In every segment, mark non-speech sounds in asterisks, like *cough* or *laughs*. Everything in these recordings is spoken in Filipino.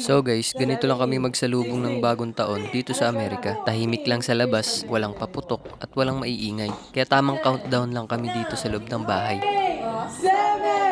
So guys, ganito lang kami magsalubong ng bagong taon dito sa Amerika. Tahimik lang sa labas, walang paputok at walang maiingay. Kaya tamang countdown lang kami dito sa loob ng bahay. seven,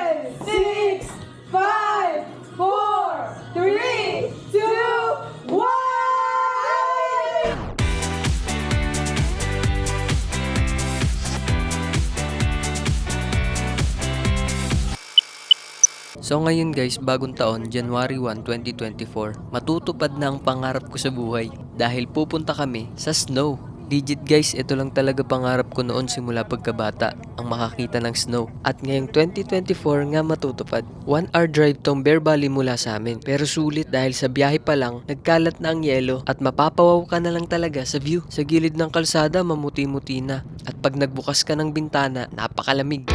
So ngayon guys, bagong taon, January 1, 2024, matutupad na ang pangarap ko sa buhay dahil pupunta kami sa snow. Legit guys, ito lang talaga pangarap ko noon simula pagkabata, ang makakita ng snow. At ngayong 2024 nga matutupad. One hour drive tong Bear Valley mula sa amin. Pero sulit dahil sa biyahe pa lang, nagkalat na ang yelo at mapapawaw ka na lang talaga sa view. Sa gilid ng kalsada, mamuti-muti na. At pag nagbukas ka ng bintana, napakalamig.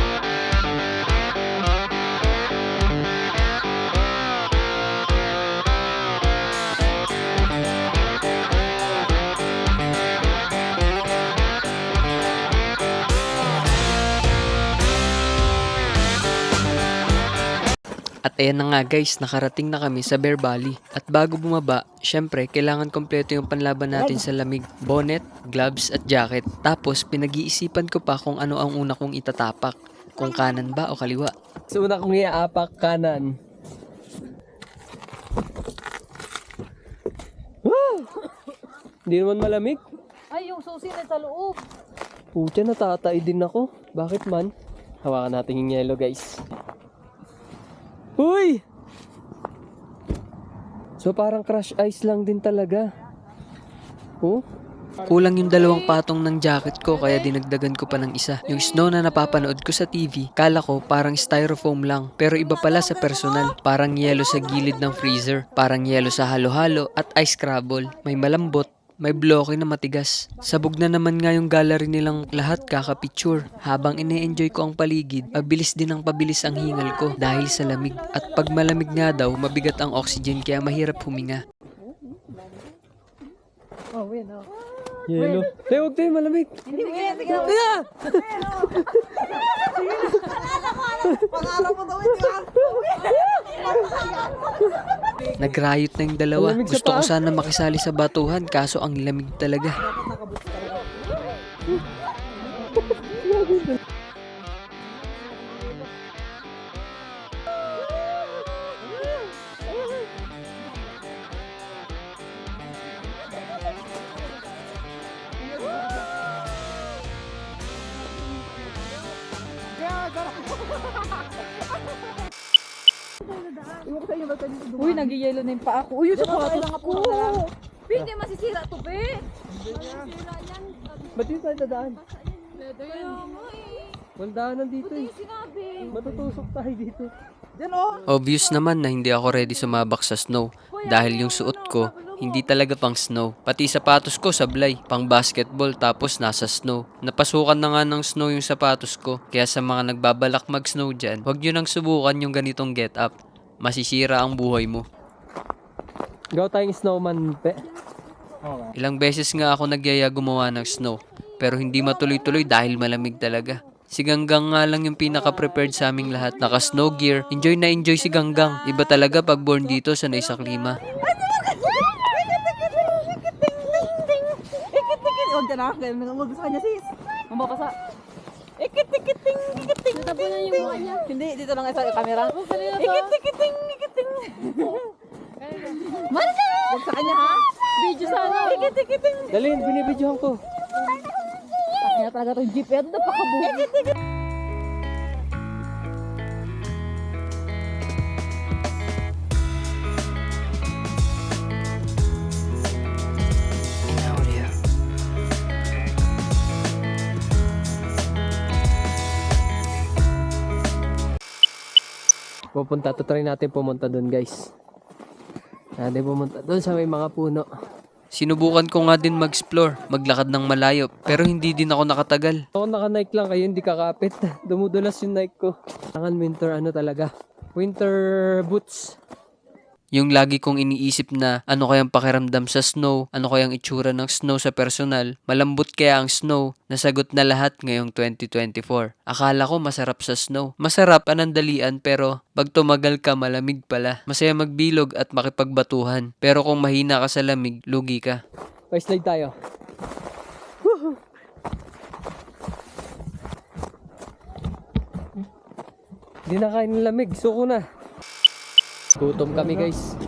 At ayan na nga guys, nakarating na kami sa Bear Valley. At bago bumaba, syempre, kailangan kompleto yung panlaban natin sa lamig. Bonnet, gloves at jacket. Tapos, pinag-iisipan ko pa kung ano ang una kong itatapak. Kung kanan ba o kaliwa. So una kong iaapak kanan. Woo! Hindi naman malamig. Ay, yung susi na sa loob. Pucha, natatay din ako. Bakit man? Hawakan natin yung yellow, guys. Uy! So parang crush ice lang din talaga. Oh? Kulang yung dalawang patong ng jacket ko kaya dinagdagan ko pa ng isa. Yung snow na napapanood ko sa TV, kala ko parang styrofoam lang. Pero iba pala sa personal. Parang yelo sa gilid ng freezer. Parang yelo sa halo-halo at ice crumble. May malambot, may bloke na matigas. Sabog na naman nga yung gallery nilang lahat kakapicture. Habang ine-enjoy ko ang paligid, pabilis din ang pabilis ang hingal ko dahil sa lamig. At pag malamig nga daw, mabigat ang oxygen kaya mahirap huminga. Oh, wait, no. Yellow. Tayo, huwag tayo malamig. Hindi, wait, sige na. Pangarap mo daw yun. Nagrayot na yung dalawa. Gusto ko sana makisali sa batuhan kaso ang lamig talaga. Uy, nag-yellow na yung paa ko. Uy, yung sapatos ko. Hindi masisira to, be. Ba't yun tayo dadaan? Kaya nga eh. Waldaanan dito eh. Sinabi. Matutusok tayo dito. Oh. Obvious naman na hindi ako ready sumabak sa snow dahil yung suot ko hindi talaga pang snow. Pati sapatos ko sablay, pang basketball tapos nasa snow. Napasukan na nga ng snow yung sapatos ko kaya sa mga nagbabalak mag-snow dyan, huwag nyo nang subukan yung ganitong get up. Masisira ang buhay mo. Gaw tayong snowman, pe. Ilang beses nga ako nagyaya gumawa ng snow pero hindi matuloy-tuloy dahil malamig talaga. Si Ganggang nga lang yung pinaka-prepared sa aming lahat. Naka-snow gear. Enjoy na enjoy si Ganggang. Iba talaga pag born dito sa sa klima. Ikit-ikit. Huwag ka na. Ang gusto kanya, sis. Mababasa. Ikit-ikiting, ikiting, ikiting. Hindi, dito lang sa camera. Ikit-ikiting, ikiting. Marika! Huwag sa kanya, ha? Video sana. Ikit-ikiting. Dalhin, binibidyohan ko. Kaya talaga itong jeep. Ito, napakabuhi. Ikit-ikit. Pupunta, to try natin pumunta doon, guys. Natin pumunta doon sa may mga puno. Sinubukan ko nga din mag-explore, maglakad ng malayo, pero hindi din ako nakatagal. Ako naka-Nike lang, kayo hindi kakapit. *laughs* Dumudulas yung Nike ko. Kailangan winter ano talaga. Winter boots. Yung lagi kong iniisip na ano kayang pakiramdam sa snow, ano kayang itsura ng snow sa personal, malambot kaya ang snow, nasagot na lahat ngayong 2024. Akala ko masarap sa snow. Masarap, panandalian, pero pag tumagal ka, malamig pala. Masaya magbilog at makipagbatuhan. Pero kung mahina ka sa lamig, lugi ka. Okay, slide tayo. Hindi na kain ng lamig. Suko na. Gutom kami guys.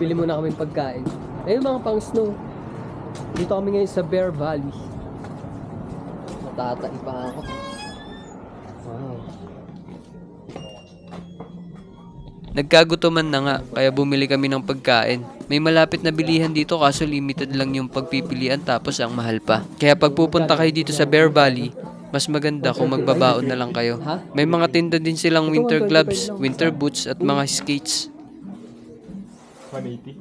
Bibili muna kami pagkain. Ayun mga pang snow. Dito kami ngayon sa Bear Valley. Matatay pa ako. Wow. Nagkagutuman na nga, kaya bumili kami ng pagkain. May malapit na bilihan dito kaso limited lang yung pagpipilian tapos ang mahal pa. Kaya pag pupunta kayo dito sa Bear Valley, mas maganda kung magbabaon na lang kayo. May mga tinda din silang winter gloves, winter boots at mga skates. 180.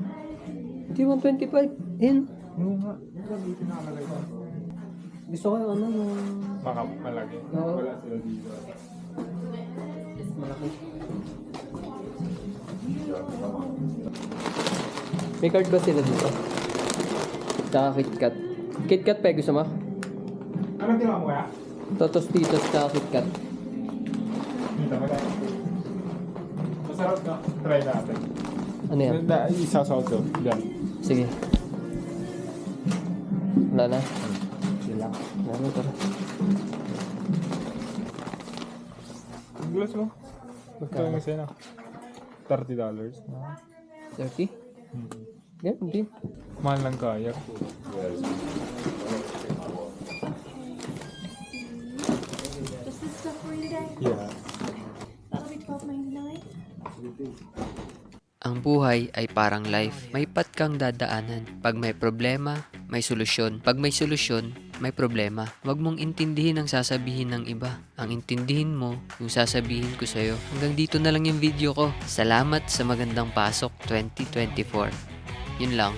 Hindi 125. In. Oo nga. 180 nakalagay ko. Gusto ko yung ano yung Baka malaki. Oo. Wala sila dito. malaki. May card ba sila dito? Tsaka KitKat. KitKat pa gusto mo? Anong ginawa mo kaya? Totos Titos tsaka KitKat. Dito mo tayo. Masarap na. Try natin. Ano yan? Da, isa sa auto. Yan. Sige. Wala na. Lang. Wala na tara. Ang glass mo? Ito Magkano? yung isa na. $30 dollars. 30? Hmm. Yeah, hindi. Mahal lang kaya. Does this stuff for you today? Yeah. That'll be twelve ninety nine. Buhay ay parang life. May pat kang dadaanan. Pag may problema, may solusyon. Pag may solusyon, may problema. Huwag mong intindihin ang sasabihin ng iba. Ang intindihin mo, yung sasabihin ko sa'yo. Hanggang dito na lang yung video ko. Salamat sa magandang pasok 2024. Yun lang.